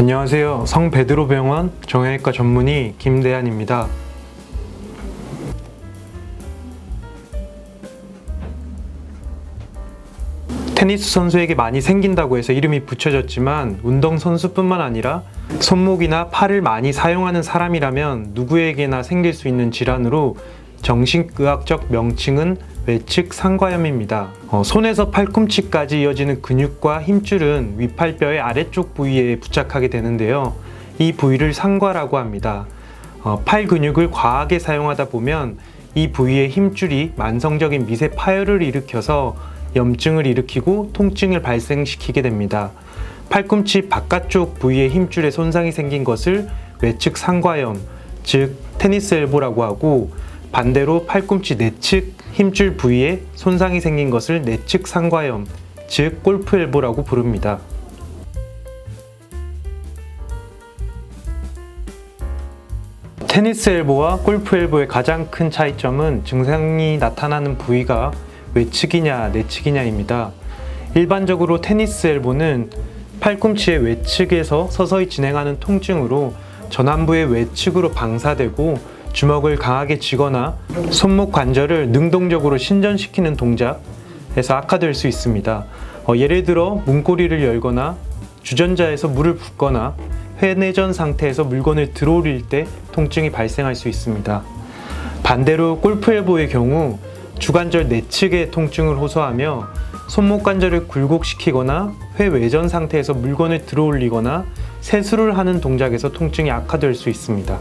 안녕하세요. 성 베드로 병원 정형외과 전문의 김대한입니다. 테니스 선수에게 많이 생긴다고 해서 이름이 붙여졌지만 운동 선수뿐만 아니라 손목이나 팔을 많이 사용하는 사람이라면 누구에게나 생길 수 있는 질환으로 정신의학적 명칭은 외측 상과염입니다. 어, 손에서 팔꿈치까지 이어지는 근육과 힘줄은 위팔뼈의 아래쪽 부위에 부착하게 되는데요. 이 부위를 상과라고 합니다. 어, 팔 근육을 과하게 사용하다 보면 이 부위의 힘줄이 만성적인 미세 파열을 일으켜서 염증을 일으키고 통증을 발생시키게 됩니다. 팔꿈치 바깥쪽 부위의 힘줄에 손상이 생긴 것을 외측 상과염, 즉 테니스 엘보라고 하고 반대로 팔꿈치 내측 힘줄 부위에 손상이 생긴 것을 내측 상과염, 즉 골프 엘보라고 부릅니다. 테니스 엘보와 골프 엘보의 가장 큰 차이점은 증상이 나타나는 부위가 외측이냐 내측이냐입니다. 일반적으로 테니스 엘보는 팔꿈치의 외측에서 서서히 진행하는 통증으로 전완부의 외측으로 방사되고 주먹을 강하게 쥐거나 손목 관절을 능동적으로 신전시키는 동작에서 악화될 수 있습니다. 어, 예를 들어 문고리를 열거나 주전자에서 물을 붓거나 회내전 상태에서 물건을 들어올릴 때 통증이 발생할 수 있습니다. 반대로 골프 엘보의 경우 주관절 내측의 통증을 호소하며 손목 관절을 굴곡시키거나 회외전 상태에서 물건을 들어올리거나 세수를 하는 동작에서 통증이 악화될 수 있습니다.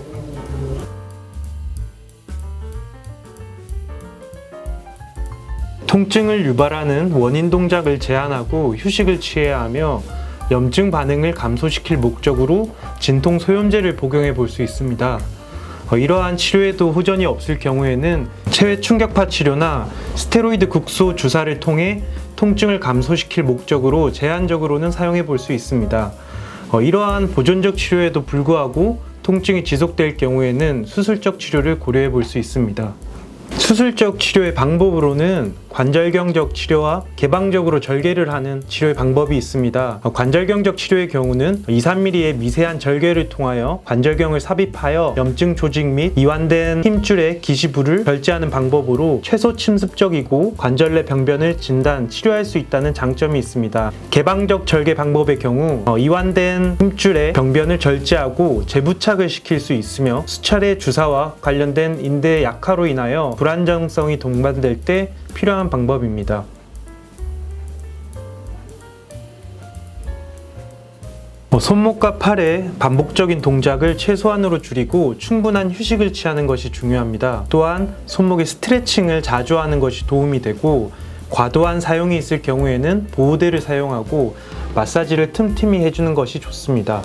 통증을 유발하는 원인 동작을 제한하고 휴식을 취해야 하며 염증 반응을 감소시킬 목적으로 진통 소염제를 복용해 볼 수 있습니다. 어, 이러한 치료에도 후전이 없을 경우에는 체외 충격파 치료나 스테로이드 국소 주사를 통해 통증을 감소시킬 목적으로 제한적으로는 사용해 볼 수 있습니다. 어, 이러한 보존적 치료에도 불구하고 통증이 지속될 경우에는 수술적 치료를 고려해 볼 수 있습니다. 수술적 치료의 방법으로는 관절경적 치료와 개방적으로 절개를 하는 치료의 방법이 있습니다. 어, 관절경적 치료의 경우는 2, 3mm의 미세한 절개를 통하여 관절경을 삽입하여 염증 조직 및 이완된 힘줄의 기시부를 절제하는 방법으로 최소 침습적이고 관절 내 병변을 진단, 치료할 수 있다는 장점이 있습니다. 개방적 절개 방법의 경우 어, 이완된 힘줄의 병변을 절제하고 재부착을 시킬 수 있으며 수차례 주사와 관련된 인대의 약화로 인하여 불안정성이 동반될 때 필요한 방법입니다. 뭐 손목과 팔의 반복적인 동작을 최소한으로 줄이고 충분한 휴식을 취하는 것이 중요합니다. 또한 손목의 스트레칭을 자주 하는 것이 도움이 되고 과도한 사용이 있을 경우에는 보호대를 사용하고 마사지를 틈틈이 해주는 것이 좋습니다.